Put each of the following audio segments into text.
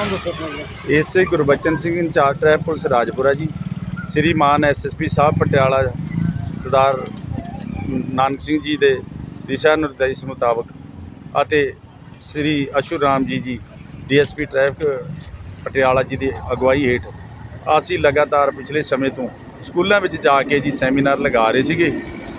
ਨਾਮ ਦੱਸੋ ਆਪਣਾ ਜੀ। Gurbachan Singh incharge traffic police Rajpura ji Shriman SSP ਸਾਹਿਬ ਪਟਿਆਲਾ, ਸਰਦਾਰ ਨਾਨਕ ਸਿੰਘ ਜੀ ਦੇ ਦਿਸ਼ਾ ਨਿਰਦੇਸ਼ ਮੁਤਾਬਕ ਅਤੇ ਸ੍ਰੀ ਅਸ਼ੂ ਰਾਮ ਜੀ ਜੀ, ਡੀਐਸਪੀ ਟ੍ਰੈਫਿਕ ਪਟਿਆਲਾ ਜੀ ਦੀ ਅਗਵਾਈ ਹੇਠ ਅਸੀਂ ਲਗਾਤਾਰ ਪਿਛਲੇ ਸਮੇਂ ਤੋਂ ਸਕੂਲਾਂ ਵਿੱਚ ਜਾ ਕੇ ਜੀ ਸੈਮੀਨਾਰ ਲਗਾ ਰਹੇ ਸੀਗੇ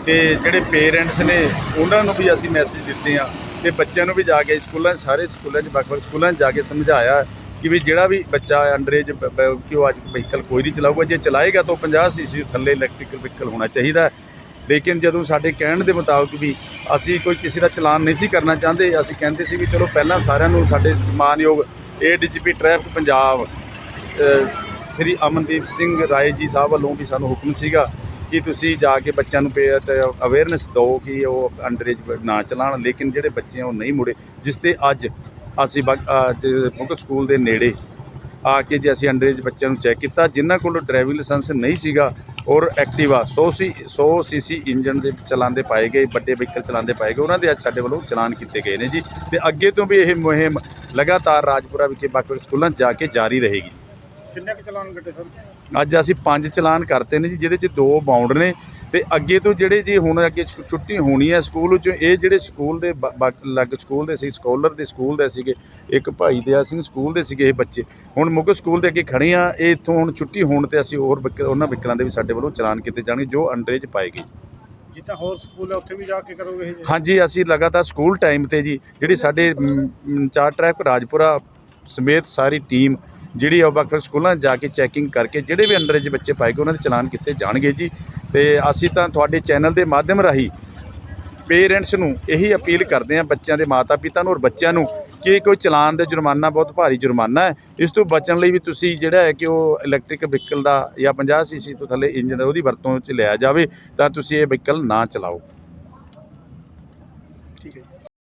ਤੇ ਜਿਹੜੇ ਪੇਰੈਂਟਸ ਨੇ ਉਹਨਾਂ ਨੂੰ ਵੀ ਅਸੀਂ ਮੈਸੇਜ ਦਿੱਤੇ ਆ ਤੇ ਬੱਚਿਆਂ ਨੂੰ ਵੀ ਜਾ ਕੇ ਸਕੂਲਾਂ, ਸਾਰੇ ਸਕੂਲਾਂ 'ਚ ਵੱਖ-ਵੱਖ ਸਕੂਲਾਂ 'ਚ ਜਾ ਕੇ ਸਮਝਾਇਆ ਕਿ ਵੀ ਜਿਹੜਾ ਵੀ ਬੱਚਾ ਅੰਡਰੇਜ ਕਿ ਉਹ ਅੱਜ ਵਹੀਕਲ ਕੋਈ ਨਹੀਂ ਚਲਾਊਗਾ, ਜੇ ਚਲਾਏਗਾ ਤਾਂ 50 ਸੀਸੀ ਥੱਲੇ ਇਲੈਕਟ੍ਰੀਕਲ ਵਹੀਕਲ ਹੋਣਾ ਚਾਹੀਦਾ ਲੇਕਿਨ ਜਦੋਂ ਸਾਡੇ ਕਹਿਣ ਦੇ ਮੁਤਾਬਕ ਵੀ ਅਸੀਂ ਕੋਈ ਕਿਸੇ ਦਾ ਚਲਾਨ ਨਹੀਂ ਸੀ ਕਰਨਾ ਚਾਹੁੰਦੇ, ਅਸੀਂ ਕਹਿੰਦੇ ਸੀ ਵੀ ਚਲੋ ਪਹਿਲਾਂ ਸਾਰਿਆਂ ਨੂੰ ਸਾਡੇ ਮਾਨਯੋਗ ਏਡੀਜੀਪੀ ਟ੍ਰੈਫਿਕ ਪੰਜਾਬ ਸ੍ਰੀ ਅਮਨਦੀਪ ਸਿੰਘ ਰਾਏ ਜੀ ਸਾਹਿਬ ਵੱਲੋਂ ਵੀ ਸਾਨੂੰ ਹੁਕਮ ਸੀਗਾ ਕਿ ਤੁਸੀਂ ਜਾ ਕੇ ਬੱਚਿਆਂ ਨੂੰ ਅਵੇਅਰਨੈਸ ਦਿਓ ਕਿ ਉਹ ਅੰਡਰੇਜ ਨਾ ਚਲਾਉਣ, ਲੇਕਿਨ ਜਿਹੜੇ ਬੱਚੇ ਆ ਉਹ ਨਹੀਂ ਮੁੜੇ, ਜਿਸ ਤੇ ਅੱਜ ਅਸੀਂ ਬਗ- ਮੁਕਤ ਸਕੂਲ ਦੇ ਨੇੜੇ ਆ ਕੇ ਜੇ ਅਸੀਂ ਅੰਡਰੇਜ ਬੱਚਿਆਂ ਨੂੰ ਚੈੱਕ ਕੀਤਾ, ਜਿਨ੍ਹਾਂ ਕੋਲ ਡਰਾਈਵਿੰਗ ਲਾਇਸੈਂਸ ਨਹੀਂ ਸੀਗਾ ਔਰ ਐਕਟਿਵਾ 100 ਸੀ 100 ਸੀਸੀ ਇੰਜਨ ਦੇ ਚਲਾਉਂਦੇ ਪਾਏ ਗਏ, ਵੱਡੇ ਵਹੀਕਲ ਚਲਾਉਂਦੇ ਪਾਏ ਗਏ, ਉਹਨਾਂ ਦੇ ਅੱਜ ਸਾਡੇ ਵੱਲੋਂ ਚਲਾਨ ਕੀਤੇ ਗਏ ਨੇ ਜੀ। ਤੇ ਅੱਗੇ ਤੋਂ ਵੀ ਇਹ ਮੁਹਿੰਮ ਲਗਾਤਾਰ ਰਾਜਪੁਰਾ ਵਿਖੇ ਵੱਖ-ਵੱਖ ਸਕੂਲਾਂ 'ਚ ਜਾ ਕੇ ਜਾਰੀ ਰਹੇਗੀ। ਕਿੰਨੇ ਕੁ ਚਲਾਨ ਕੱਟੇ ਸਰ? ਅੱਜ ਅਸੀਂ ਪੰਜ ਚਲਾਨ ਕਰਤੇ ਨੇ ਜੀ ਜਿਹਦੇ ਚ ਦੋ ਬਾਉਂਡ ਨੇ ਤੇ ਅੱਗੇ ਤੋਂ ਜਿਹੜੇ ਜੀ ਹੁਣ ਅੱਗੇ ਛੁੱਟੀ ਹੋਣੀ ਹੈ ਸਕੂਲ ਵਿੱਚੋਂ ਇਹ ਜਿਹੜੇ ਸਕੂਲ ਦੇ ਅਲੱਗ ਸਕੂਲ ਦੇ ਸੀ ਸਕਾਲਰ ਦੇ ਸਕੂਲ ਦੇ ਸੀਗੇ ਇੱਕ ਭਾਈ ਦਇਆ ਸਿੰਘ ਸਕੂਲ ਦੇ ਸੀਗੇ ਇਹ ਬੱਚੇ। ਹੁਣ ਮੁੱਖ ਸਕੂਲ ਦੇ ਅੱਗੇ ਖੜੇ ਆ ਇਹ ਇੱਥੋਂ ਹੁਣ ਛੁੱਟੀ ਹੋਣ ਤੇ ਅਸੀਂ ਹੋਰ ਉਹਨਾਂ ਵਿਕਲਾਂ ਦੇ ਵੀ ਸਾਡੇ ਵੱਲੋਂ ਚਲਾਨ ਕੀਤੇ ਜਾਣਗੇ ਜੋ ਅੰਡਰੇਜ ਪਾਏ ਗਏ। ਜਿੱਦਾਂ ਹੋਰ ਸਕੂਲ ਹੈ ਉੱਥੇ ਵੀ ਜਾ ਕੇ ਕਰੋਗੇ ਇਹ? ਹਾਂਜੀ ਅਸੀਂ ਲਗਾਤਾਰ ਸਕੂਲ ਟਾਈਮ ਤੇ ਜੀ ਜਿਹੜੀ ਸਾਡੇ ਚਾਰ ਟਰੈਕ ਰਾਜਪੁਰਾ ਸਮੇਤ ਸਾਰੀ ਟੀਮ ਜਿਹੜੀ ਉਹ ਵੱਖ ਸਕੂਲਾਂ 'ਚ ਜਾ ਕੇ ਚੈਕਿੰਗ ਕਰਕੇ ਜਿਹੜੇ ਵੀ ਅੰਡਰੇਜ ਬੱਚੇ ਪਾਏ ਗਏ, ਉਹਨਾਂ ਦੇ ਚਲਾਨ ਕੀਤੇ ਜਾਣਗੇ ਜੀ। ਤੇ ਅਸੀਂ ਤਾਂ ਤੁਹਾਡੇ ਚੈਨਲ ਦੇ ਮਾਧਿਅਮ ਰਾਹੀਂ ਪੇਰੈਂਟਸ ਨੂੰ ਇਹੀ ਅਪੀਲ ਕਰਦੇ ਹਾਂ ਬੱਚਿਆਂ ਦੇ ਮਾਤਾ ਪਿਤਾ ਨੂੰ ਔਰ ਬੱਚਿਆਂ ਨੂੰ ਕਿ ਕੋਈ ਚਲਾਨ ਦਾ ਜੁਰਮਾਨਾ ਬਹੁਤ ਭਾਰੀ ਜੁਰਮਾਨਾ ਹੈ। ਇਸ ਤੋਂ ਬਚਣ ਲਈ ਵੀ ਤੁਸੀਂ ਜਿਹੜਾ ਹੈ ਕਿ ਉਹ ਇਲੈਕਟ੍ਰਿਕ ਵਹੀਕਲ ਦਾ ਜਾਂ 50 ਸੀਸੀ ਤੋਂ ਥੱਲੇ ਇੰਜਨ ਉਹਦੀ ਵਰਤੋਂ 'ਚ ਲਿਆ ਜਾਵੇ ਤਾਂ ਤੁਸੀਂ ਇਹ ਵਹੀਕਲ ਨਾ ਚਲਾਓ।